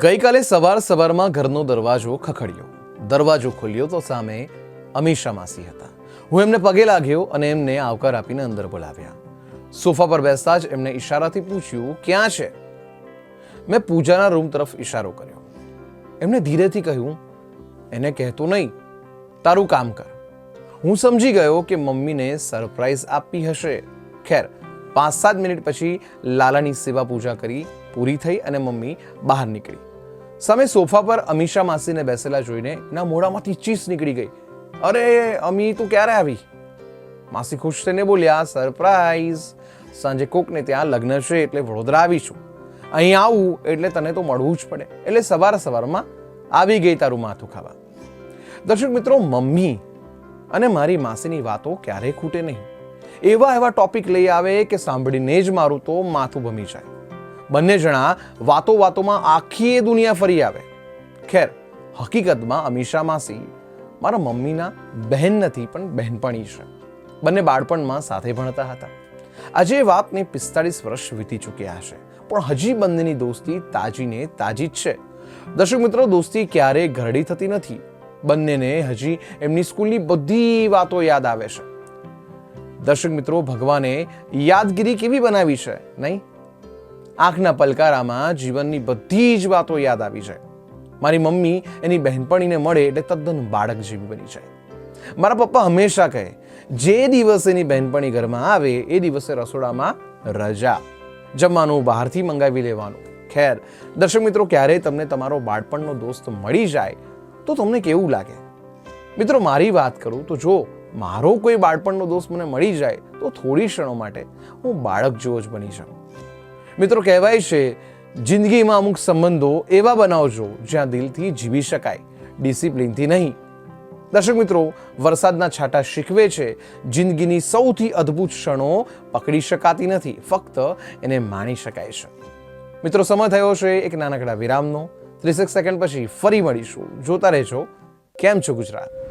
ગઈકાલે સવાર સવારમાં ઘરનો દરવાજો ખખડ્યો. દરવાજો ખોલ્યો તો સામે અમીષા માસી હતા. હું એમને પગે લાગ્યો અને એમને આવકાર આપીને અંદર બોલાવ્યા. સોફા પર બેસતા જ એમને ઈશારાથી પૂછ્યું, ક્યાં છે? મેં પૂજાના રૂમ તરફ ઈશારો કર્યો. એમને ધીરેથી કહ્યું, એને કહેતો નહીં. તારું કામ કર. હું સમજી ગયો કે મમ્મીને સરપ્રાઈઝ આપી હશે. ખેર પાંચ સાત મિનિટ પછી લાલાની સેવા પૂજા કરી, પૂરી થઈ અને મમ્મી બહાર નીકળી. સામે સોફા પર અમીષા માસીને બેસેલા જોઈને એના મોઢામાંથી ચીસ નીકળી ગઈ. અરે, અમી, તું ક્યારે આવી? માસી ખુશ થઈને બોલ્યા સરપ્રાઈઝ સાંજે કોકને ત્યાં લગ્ન છે એટલે વડોદરા આવીશું અહીં આવું એટલે તને તો મળવું જ પડે. એટલે સવાર સવારમાં આવી ગઈ તારું માથું ખાવા. દર્શક મિત્રો, મમ્મી અને મારી માસીની વાતો ક્યારેય ખૂટે નહીં. એવા એવા ટોપિક લઈ આવે કે સાંભળીને જ મારું તો માથું ભમી જાય. બંને જણા વાતો વાતોમાં આખી દુનિયા ફરી આવે. ખેર, હકીકતમાં અમીષા માસી મારા મમ્મીના બહેન નથી, પણ બહેનપણી છે. બંને બાળપણમાં સાથે ભણતા હતા. આજે વાતને પિસ્તાળીસ વર્ષ વીતી ચૂક્યા હશે. પણ હજી બંનેની દોસ્તી તાજીને તાજી જ છે. દર્શક મિત્રો, દોસ્તી ક્યારેય ઘરડી થતી નથી. બંનેને હજી એમની સ્કૂલની બધી વાતો યાદ આવે છે. દર્શક મિત્રો, ભગવાને યાદગીરી કેવી બનાવી છે, નહીં? આંખના પલકારામાં જીવનની બધી જ વાતો યાદ આવી જાય મારી મમ્મી એની બહેનપણીને મળે એટલે તદ્દન બાળક જેવી બની જાય મારા પપ્પા હંમેશા કહે, જે દિવસે એની બહેનપણી ઘરમાં આવે, એ દિવસે રસોડામાં રજા. જમવાનું બહારથી મંગાવી લેવાનું. ખેર, દર્શક મિત્રો ક્યારેય તમને તમારો બાળપણનો દોસ્ત મળી જાય, તો તમને કેવું લાગે? મિત્રો, મારી વાત કરું તો જો મારો કોઈ બાળપણનો દોસ્ત મને મળી જાય તો થોડી ક્ષણો માટે હું બાળક જેવો જ બની જાઉં. મિત્રો, કહેવાય છે, જિંદગીમાં અમુક સંબંધો એવા બનાવજો જ્યાં દિલથી જીવી શકાય, ડિસિપ્લિનથી નહીં. દર્શક મિત્રો, વરસાદના છાંટા શીખવે છે, જિંદગીની સૌથી અદ્ભુત ક્ષણો પકડી શકાતી નથી, ફક્ત એને માણી શકાય છે. મિત્રો, સમય થયો છે એક નાનકડા વિરામનો. ત્રીસેક સેકન્ડ પછી ફરી મળીશું. જોતા રહેજો. કેમ છો ગુજરાત?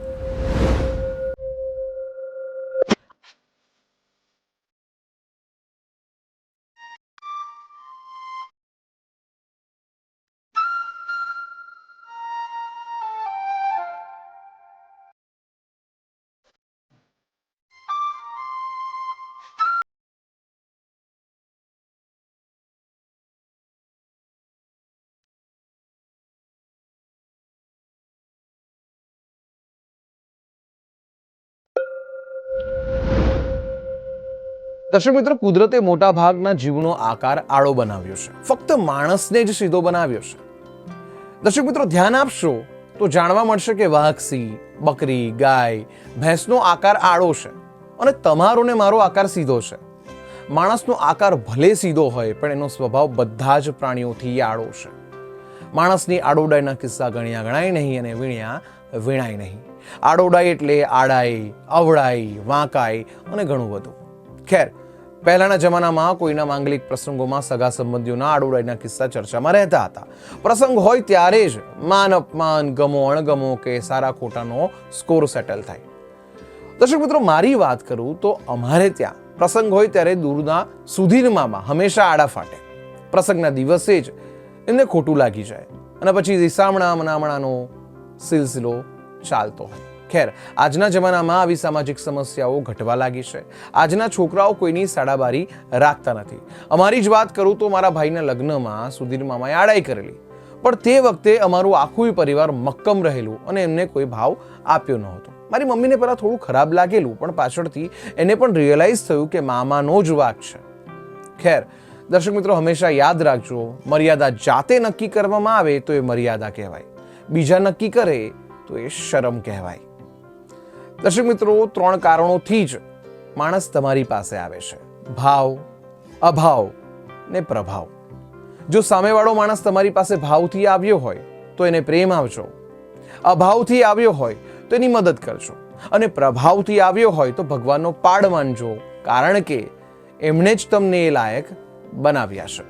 દર્શક મિત્રો, કુદરતે મોટા ભાગના જીવનો આકાર આડો બનાવ્યો છે. ફક્ત માણસને જ સીધો બનાવ્યો છે. દર્શક મિત્રો, ધ્યાન આપશો તો જાણવા મળશે કે વાઘસી, બકરી, ગાય, ભેંસનો આકાર આડો છે અને તમારો ને મારો આકાર સીધો છે. માણસનો આકાર ભલે સીધો હોય, પણ એનો સ્વભાવ બધા જ પ્રાણીઓથી આડો છે. માણસની આડોડાઈના કિસ્સા ગણ્યા ગણાય નહીં અને વીણ્યા વીણાય નહીં. આડોડાઈ એટલે આડાઈ, અવળાઈ, વાંકાઈ અને ઘણું બધું. ખેર પહેલાના જમાનામાં કોઈના માંગલિક પ્રસંગોમાં સગા સંબંધીઓના આડોડાઈના કિસ્સા ચર્ચામાં રહેતા હતા. પ્રસંગ હોય ત્યારે જ માન અપમાન, ગમો, અણગમો કે સારા ખોટાનો સ્કોર સેટલ થાય. દર્શક મિત્રો, મારી વાત કરું તો અમારે ત્યાં પ્રસંગ હોય ત્યારે દૂરના સુધીરમામાં હંમેશા આડા ફાટે. પ્રસંગના દિવસે જ એમને ખોટું લાગી જાય અને પછી રીસામણા, મનામણાનો સિલસિલો ચાલતો હોય. ખેર આજના જમાનામાં આવી સામાજિક સમસ્યાઓ ઘટવા લાગી છે. આજના છોકરાઓ કોઈની સાડાબારી રાખતા નથી. અમારી જ વાત કરું તો મારા ભાઈના લગ્નમાં સુધીર મામાએ આડાઈ કરેલી. પણ તે વખતે અમારું આખું પરિવાર મક્કમ રહેલું અને એમને કોઈ ભાવ આપ્યો નહોતો. મારી મમ્મીને પહેલાં થોડું ખરાબ લાગેલું, પણ પાછળથી એને પણ રિયલાઇઝ થયું કે મામાનો જ વાક છે. ખેર, દર્શક મિત્રો, હંમેશા યાદ રાખજો, મર્યાદા જાતે નક્કી કરવામાં આવે તો એ મર્યાદા કહેવાય. બીજા નક્કી કરે તો એ શરમ કહેવાય. દર્શક મિત્રો, ત્રણ કારણોથી જ માણસ તમારી પાસે આવે છે. ભાવ, અભાવ ને પ્રભાવ. જો સામેવાળો માણસ તમારી પાસે ભાવથી આવ્યો હોય, તો એને પ્રેમ આવજો. અભાવથી આવ્યો હોય, તો એની મદદ કરજો. અને પ્રભાવથી આવ્યો હોય, તો ભગવાનનો પાડ માનજો. કારણ કે એમણે જ તમને એ લાયક બનાવ્યા છે.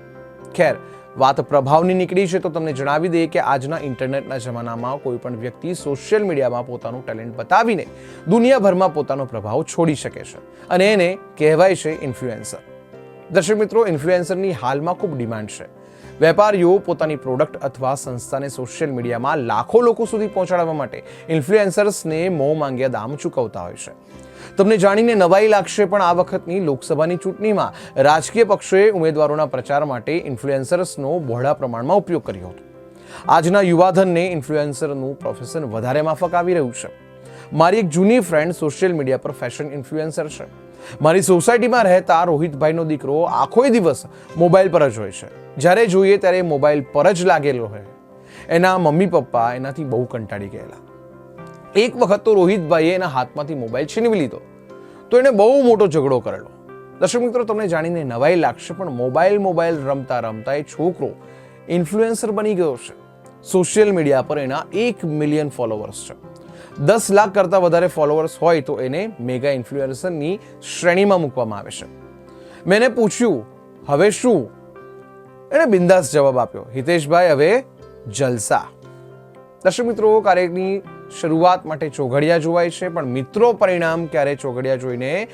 ખેર વાત પ્રભાવની નીકળી છે તો તમને જણાવી દઈએ કે આજના ઇન્ટરનેટના જમાનામાં કોઈ પણ વ્યક્તિ સોશિયલ મીડિયામાં પોતાનું ટેલેન્ટ બતાવીને દુનિયાભરમાં પોતાનો પ્રભાવ છોડી શકે છે. અને એને કહેવાય છે ઇન્ફ્લુએન્સર. દર્શક મિત્રો, ઇન્ફ્લુએન્સરની હાલમાં ખૂબ ડિમાન્ડ છે. વેપારીઓ પોતાની પ્રોડક્ટ અથવા સંસ્થાને સોશિયલ મીડિયામાં લાખો લોકો સુધી પહોંચાડવા માટે ઇન્ફ્લુએન્સર્સને મોં માંગ્યા દામ ચૂકવતા હોય છે. તમને જાણીને નવાઈ લાગશે, પણ આ વખતની લોકસભાની ચૂંટણીમાં રાજકીય પક્ષોએ ઉમેદવારોના પ્રચાર માટે ઇન્ફ્લુએન્સર્સનો બહોળા પ્રમાણમાં ઉપયોગ કર્યો હતો. આજના યુવાધનને ઇન્ફ્લુએન્સરનું પ્રોફેશન વધારે માફક આવી રહ્યું છે. મારી એક જૂની ફ્રેન્ડ સોશિયલ મીડિયા પર ફેશન ઇન્ફ્લુએન્સર છે. મારી સોસાયટીમાં રહેતા રોહિતભાઈનો દીકરો આખોય દિવસ મોબાઈલ પર જ હોય છે. જ્યારે જોઈએ ત્યારે મોબાઈલ પર જ લાગેલો હોય. એના મમ્મી પપ્પા એનાથી બહુ કંટાળી ગયેલા. એક વખત તો રોહિતભાઈએ એના હાથમાંથી મોબાઈલ છીનવી લીધો. તો એણે બહુ મોટો ઝઘડો કરેલો. દર્શક મિત્રો, તમને જાણીને નવાઈ લાગશે, પણ મોબાઈલ મોબાઈલ રમતા રમતા એ છોકરો ઇન્ફ્લુએન્સર બની ગયો છે. સોશિયલ મીડિયા પર એના એક મિલિયન ફોલોવર્સ છે. દસ લાખ કરતાં વધારે ફોલોવર્સ હોય તો એને મેગા ઇન્ફ્લુએન્સરની શ્રેણીમાં મૂકવામાં આવે છે. મેં એને પૂછ્યું, હવે શું? એણે બિંદાસ જવાબ આપ્યો, હિતેશભાઈ, હવે જલસા. દર્શક મિત્રો, કાર્યની શરૂઆત માટે ચોઘડિયા જોવાય છે, પણ મિત્રો પરિણામ ક્યારે ચોઘડિયા જોઈને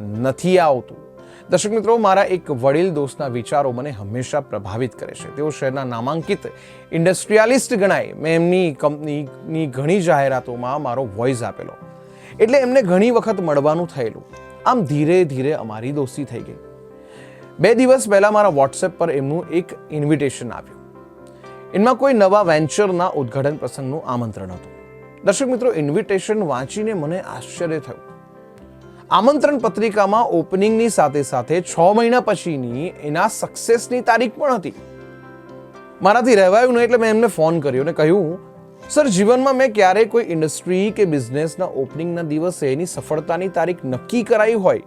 નથી આવતું? દર્શક મિત્રો, મારા એક વડીલ દોસ્તના વિચારો મને હંમેશા પ્રભાવિત કરે છે. તેઓ શહેરના નામાંકિત ઇન્ડસ્ટ્રીયાલિસ્ટ ગણાય. મેં એમની કંપનીની ઘણી જાહેરાતોમાં મારો વોઇસ આપેલો. એટલે એમને ઘણી વખત મળવાનું થયેલું. આમ ધીરે ધીરે અમારી દોસ્તી થઈ ગઈ. બે દિવસ પહેલાં મારા વોટ્સએપ પર એમનું એક ઇન્વિટેશન આવ્યું. એમાં કોઈ નવા વેન્ચરના ઉદ્ઘાટન પ્રસંગનું આમંત્રણ હતું. દર્શક મિત્રો ઇન્વિટેશન વાંચીને મને આશ્ચર્ય થયું. આમંત્રણ પત્રિકામાં ઓપનિંગની સાથે સાથે છ મહિના પછીની એના સક્સેસની તારીખ પણ હતી. મારાથી રહેવાયું નહીં એટલે મેં એમને ફોન કર્યો અને કહ્યું, સર, જીવનમાં મેં ક્યારેય કોઈ ઇન્ડસ્ટ્રી કે બિઝનેસના ઓપનિંગના દિવસે એની સફળતાની તારીખ નક્કી કરાઈ હોય,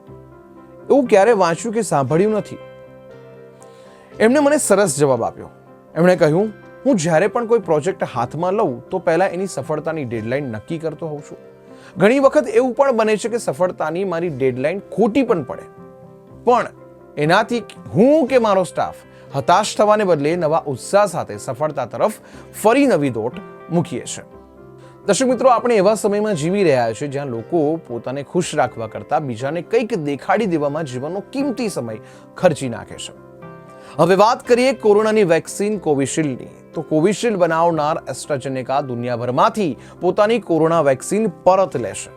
એવું ક્યારે વાંચ્યું કે સાંભળ્યું નથી? એમણે મને સરસ જવાબ આપ્યો. એમણે કહ્યું હું જ્યારે પણ કોઈ પ્રોજેક્ટ હાથમાં લઉં, તો પહેલાં એની સફળતાની ડેડલાઇન નક્કી કરતો હોઉં છું. ઘણી વખત એવું પણ બને છે કે સફળતાની મારી ડેડલાઇન ખોટી પણ પડે. પણ એનાથી હું કે મારો સ્ટાફ હતાશ થવાને બદલે નવા ઉત્સાહ સાથે સફળતા તરફ ફરી નવી દોટ મૂકીએ છીએ દર્શક મિત્રો, આપણે એવા સમયમાં જીવી રહ્યા છીએ જ્યાં લોકો પોતાને ખુશ રાખવા કરતાં બીજાને કંઈક દેખાડી દેવામાં જીવનનો કિંમતી સમય ખર્ચી નાખે છે. હવે વાત કરીએ કોરોનાની વેક્સિન કોવિશિલ્ડની. તો કોવિશિલ્ડ બનાવનાર એસ્ટ્રાજેનેકા દુનિયાભરમાંથી પોતાની કોરોના વેક્સિન પરત લેશે.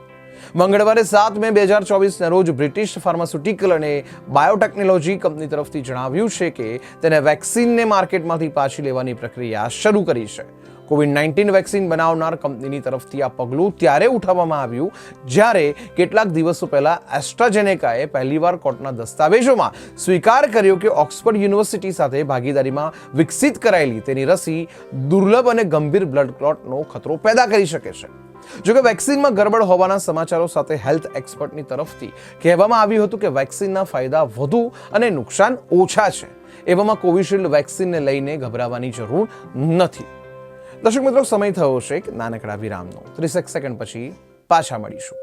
મંગળવારે સાત મે બે હજાર ચોવીસના રોજ બ્રિટિશ ફાર્માસ્યુટિકલ અને બાયોટેકનોલોજી કંપની તરફથી જણાવ્યું છે કે તેને વેક્સિનને માર્કેટમાંથી પાછી લેવાની પ્રક્રિયા શરૂ કરી છે. કોવિડ નાઇન્ટીન વેક્સિન બનાવનાર કંપનીની તરફથી આ પગલું ત્યારે ઉઠાવવામાં આવ્યું, જ્યારે કેટલાક દિવસો પહેલાં એસ્ટ્રાજેનેકાએ પહેલીવાર કોર્ટના દસ્તાવેજોમાં સ્વીકાર કર્યો કે ઓક્સફર્ડ યુનિવર્સિટી સાથે ભાગીદારીમાં વિકસિત કરાયેલી તેની રસી દુર્લભ અને ગંભીર બ્લડ ક્લોટનો ખતરો પેદા કરી શકે છે. જોકે વેક્સિનમાં ગરબડ હોવાના સમાચારો સાથે હેલ્થ એક્સપર્ટની તરફથી કહેવામાં આવ્યું હતું કે વેક્સિનના ફાયદા વધુ અને નુકસાન ઓછા છે. એવામાં કોવિશિલ્ડ વેક્સિનને લઈને ગભરાવાની જરૂર નથી. દર્શક મિત્રો સમય થયો છે એક નાનકડા વિરામનો. ત્રીસેક સેકન્ડ પછી પાછા મળીશું.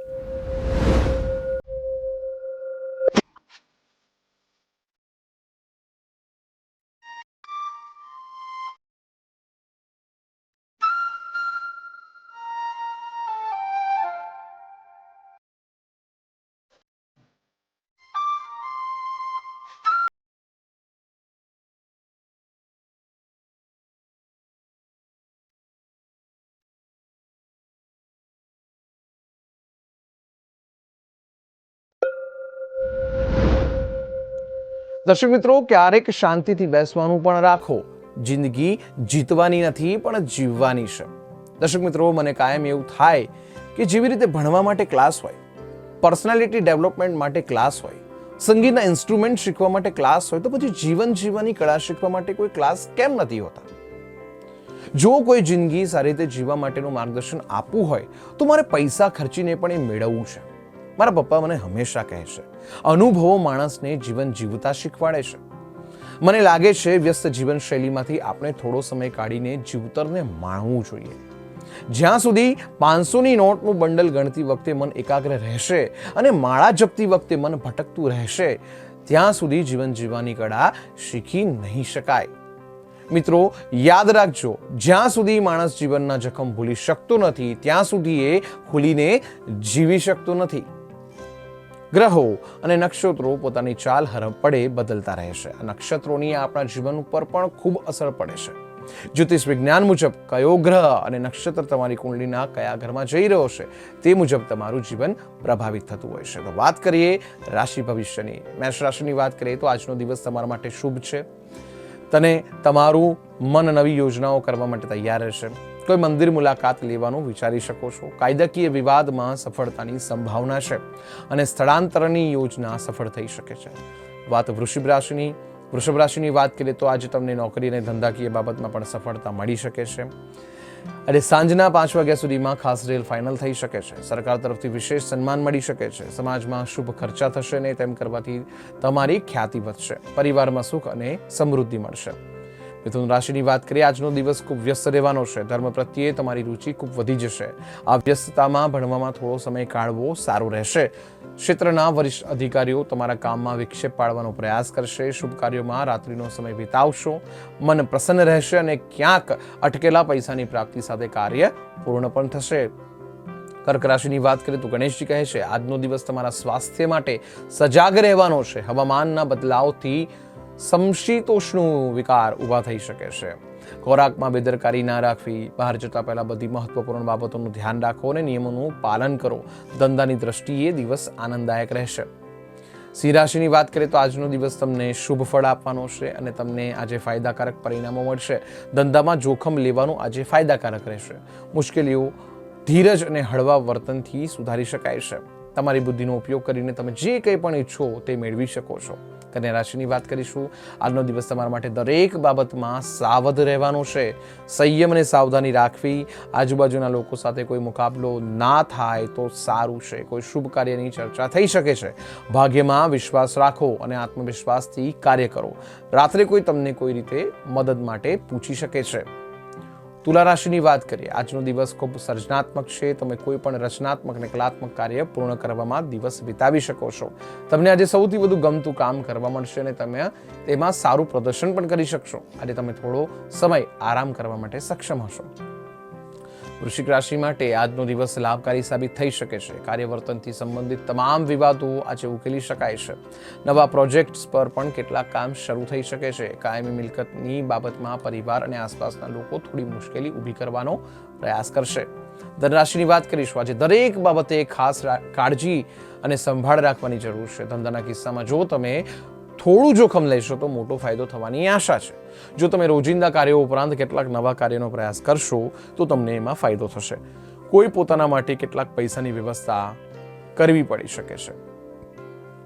દર્શક મિત્રો, ક્યારેક શાંતિથી બેસવાનું પણ રાખો. જિંદગી જીતવાની નથી, પણ જીવવાની છે. દર્શક મિત્રો, મને કાયમ એવું થાય કે જેવી રીતે ભણવા માટે ક્લાસ હોય પર્સનાલિટી ડેવલપમેન્ટ માટે ક્લાસ હોય, સંગીતના ઇન્સ્ટ્રુમેન્ટ શીખવા માટે ક્લાસ હોય, તો પછી જીવન જીવવાની કળા શીખવા માટે કોઈ ક્લાસ કેમ નથી હોતા? જો કોઈ જિંદગી સારી રીતે જીવવા માટેનું માર્ગદર્શન આપવું હોય, તો મારે પૈસા ખર્ચીને પણ એ મેળવવું છે. મારા પપ્પા મને હંમેશા કહે છે, અનુભવો માણસને જીવન જીવતા શીખવાડે છે. મને લાગે છે વ્યસ્ત જીવનશૈલીમાંથી આપણે થોડો સમય કાઢીને જીવતરને માણવું જોઈએ. જ્યાં સુધી પાંચસોની નોટનું બંડલ ગણતી વખતે મન એકાગ્ર રહેશે અને માળા જપતી વખતે મન ભટકતું રહેશે, ત્યાં સુધી જીવન જીવવાની કળા શીખી નહીં શકાય. મિત્રો, યાદ રાખજો, જ્યાં સુધી માણસ જીવનના જખમ ભૂલી શકતો નથી, ત્યાં સુધી એ ખુલીને જીવી શકતો નથી. ગ્રહો અને નક્ષત્રો પોતાની ચાલ હરપડે બદલતા રહેશે છે. નક્ષત્રોની આપણા જીવન ઉપર પણ ખૂબ અસર પડે છે. જ્યોતિષ વિજ્ઞાન મુજબ કયો ગ્રહ અને નક્ષત્ર તમારી કુંડલીના કયા ઘરમાં જઈ રહ્યો છે તે મુજબ તમારું જીવન પ્રભાવિત થતું હોય છે. તો વાત કરીએ રાશિ ભવિષ્યની. મેષ રાશિની વાત કરીએ તો આજનો દિવસ તમારા માટે શુભ છે. તને તમારું મન નવી યોજનાઓ કરવા માટે તૈયાર રહેશે. કોઈ મંદિર મુલાકાત લેવાનું વિચારી શકો છો. કાયદાકીય વિવાદમાં સફળતાની સંભાવના છે અને સ્થળાંતરની યોજના સફળ થઈ શકે છે. વાત વૃષભ રાશિની વૃષભ રાશિની વાત કરીએ તો આજે તમને નોકરી અને ધંધાકીય બાબતમાં પણ સફળતા મળી શકે છે. અને સાંજના પાંચ વાગ્યા સુધીમાં ખાસ રેલ ફાઇનલ થઈ શકે છે. સરકાર તરફથી વિશેષ સન્માન મળી શકે છે. સમાજમાં શુભ ખર્ચા થશે ને તેમ કરવાથી તમારી ખ્યાતિ વધશે. પરિવારમાં સુખ અને સમૃદ્ધિ મળશે. મિથુન રાશિની વાત કરીએ, આજનો દિવસ ખૂબ વ્યસ્ત રહેવાનો છે. ધર્મ પ્રત્યે તમારી રુચિ ખૂબ વધી જશે. આ વ્યસ્તતામાં ભણવામાં થોડો સમય કાઢવો સારો રહેશે. ક્ષેત્રના વરિષ્ઠ અધિકારીઓ તમારા કામમાં વિક્ષેપ પાડવાનો પ્રયાસ કરશે. શુભ કાર્યોમાં રાત્રિનો સમય વિતાવશો. મન પ્રસન્ન રહેશે અને ક્યાંક અટકેલા પૈસાની પ્રાપ્તિ સાથે કાર્ય પૂર્ણ પણ થશે. કર્ક રાશિની વાત કરીએ તો ગણેશજી કહે છે, આજનો દિવસ તમારા સ્વાસ્થ્ય માટે સજાગ રહેવાનો છે. હવામાનના બદલાવથી સમશીતોષ્ણુ વિકાર ઊભા થઈ શકે છે. ખોરાકમાં બેદરકારી ના રાખવી, બહાર જતા પહેલા બધી મહત્વપૂર્ણ બાબતોનું ધ્યાન રાખો અને નિયમોનું પાલન કરો. ધંધાની દ્રષ્ટિએ દિવસ આનંદદાયક રહેશે. સિંહ રાશિની વાત કરીએ તો આજનો દિવસ તમને શુભ ફળ આપવાનો છે અને તમને આજે ફાયદાકારક પરિણામો મળશે. ધંધામાં જોખમ લેવાનું આજે ફાયદાકારક રહેશે. મુશ્કેલીઓ ધીરજ અને હળવા વર્તનથી સુધારી શકાય છે. તમારી બુદ્ધિનો ઉપયોગ કરીને તમે જે કંઈ પણ ઈચ્છો તે મેળવી શકો છો. કન્યા રાશિની વાત કરીશું. આજનો દિવસ તમારા માટે દરેક બાબતમાં સાવધ રહેવાનો છે. સંયમ અને સાવધાની રાખવી. આજુબાજુના લોકો સાથે કોઈ મુકાબલો ના થાય તો સારું છે. કોઈ શુભ કાર્યની ચર્ચા થઈ શકે છે. ભાગ્યમાં વિશ્વાસ રાખો અને આત્મવિશ્વાસથી કાર્ય કરો. રાત્રે કોઈ તમને કોઈ રીતે મદદ માટે પૂછી શકે છે. તુલા રાશિની વાત કરીએ. આજનો દિવસ ખૂબ સર્જનાત્મક છે. તમે કોઈ પણ રચનાત્મક અને કલાત્મક કાર્ય પૂર્ણ કરવામાં દિવસ વિતાવી શકો છો. તમને આજે સૌથી વધુ ગમતું કામ કરવા મળશે અને તમે તેમાં સારું પ્રદર્શન પણ કરી શકશો. આજે તમે થોડો સમય આરામ કરવા માટે સક્ષમ હશો. વૃશ્ચિક રાશિ માટે આજનો દિવસ લાભકારી સાબિત થઈ શકે છે. કાર્યવર્તનથી સંબંધિત તમામ વિવાદો આજે ઉકેલી શકાય છે. નવા પ્રોજેક્ટ્સ પર પણ કેટલાક કામ શરૂ થઈ શકે છે. કાયમી મિલકતની બાબતમાં પરિવાર અને આસપાસના લોકો થોડી મુશ્કેલી ઊભી કરવાનો પ્રયાસ કરશે. ધનરાશિની વાત કરીશું. આજે દરેક બાબતે ખાસ કાળજી અને સંભાળ રાખવાની જરૂર છે. ધંધાના કિસ્સામાં જો તમે થોડું જોખમ લેશો તો મોટો ફાયદો થવાની આશા છે. જો તમે રોજિંદા કાર્યો ઉપરાંત કેટલાક નવા કાર્યનો પ્રયાસ કરશો, તો તમને એમાં ફાયદો થશે. કોઈ પોતાના માટે કેટલાક પૈસાની વ્યવસ્થા કરવી પડી શકે છે.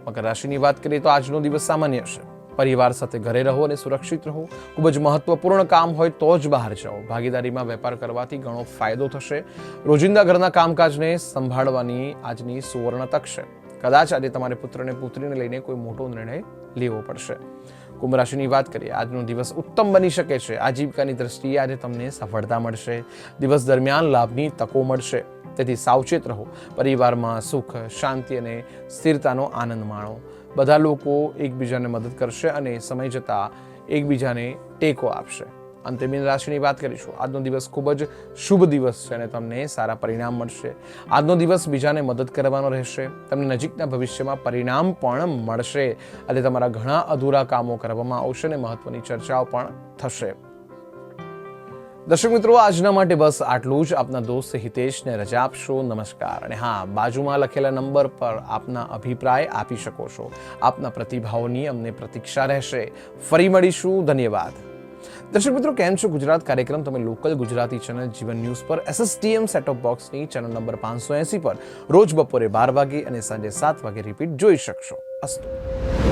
મકર રાશિની વાત કરીએ તો આજનો દિવસ સામાન્ય છે. પરિવાર સાથે ઘરે રહો અને સુરક્ષિત રહો. ખૂબ જ મહત્વપૂર્ણ કામ હોય તો જ બહાર જાઓ. ભાગીદારીમાં વેપાર કરવાથી ઘણો ફાયદો થશે. રોજિંદા ઘરના કામકાજને સંભાળવાની આજની સુવર્ણ તક છે. કદાચ આજે તમારે પુત્રને પુત્રીને લઈને કોઈ મોટો નિર્ણય લેવો પડશે. કુંભ રાશિની વાત કરીએ, આજનો દિવસ ઉત્તમ બની શકે છે. આજીવિકાની દ્રષ્ટિએ આજે તમને સફળતા મળશે. દિવસ દરમિયાન લાભની તકો મળશે. તેથી સાવચેત રહો. પરિવારમાં સુખ, શાંતિ અને સ્થિરતાનો આનંદ માણો. બધા લોકો એકબીજાને મદદ કરશે અને સમય જતાં એકબીજાને ટેકો આપશે. અંતે મીન રાશિની વાત કરીશું. આજનો દિવસ ખૂબ જ શુભ દિવસ છે અને તમને સારા પરિણામ મળશે. આજનો દિવસ બીજાને મદદ કરવાનો રહેશે. તમને નજીકના ભવિષ્યમાં પરિણામ પણ મળશે અને તમારા ઘણા અધૂરા કામો કરવામાં આવશે અને મહત્વની ચર્ચાઓ પણ થશે. દર્શક મિત્રો, આજના માટે બસ આટલું જ. આપના દોસ્ત હિતેશને રજા આપશો. નમસ્કાર. અને હા, બાજુમાં લખેલા નંબર પર આપના અભિપ્રાય આપી શકો છો. આપના પ્રતિભાવોની અમને પ્રતીક્ષા રહેશે. ફરી મળીશું. ધન્યવાદ. દર્શક મિત્રો, કેમ છો? ગુજરાત કાર્યક્રમ તમે local Gujarati channel Jeevan news પર, એસએસટીએમ સેટ ઓફ બોક્સની ચેનલ નંબર પાંચસો એસી પર રોજ બપોરે બાર વાગે અને સાંજે સાત વાગે રિપીટ જોઈ શકશો. અસ્તુ.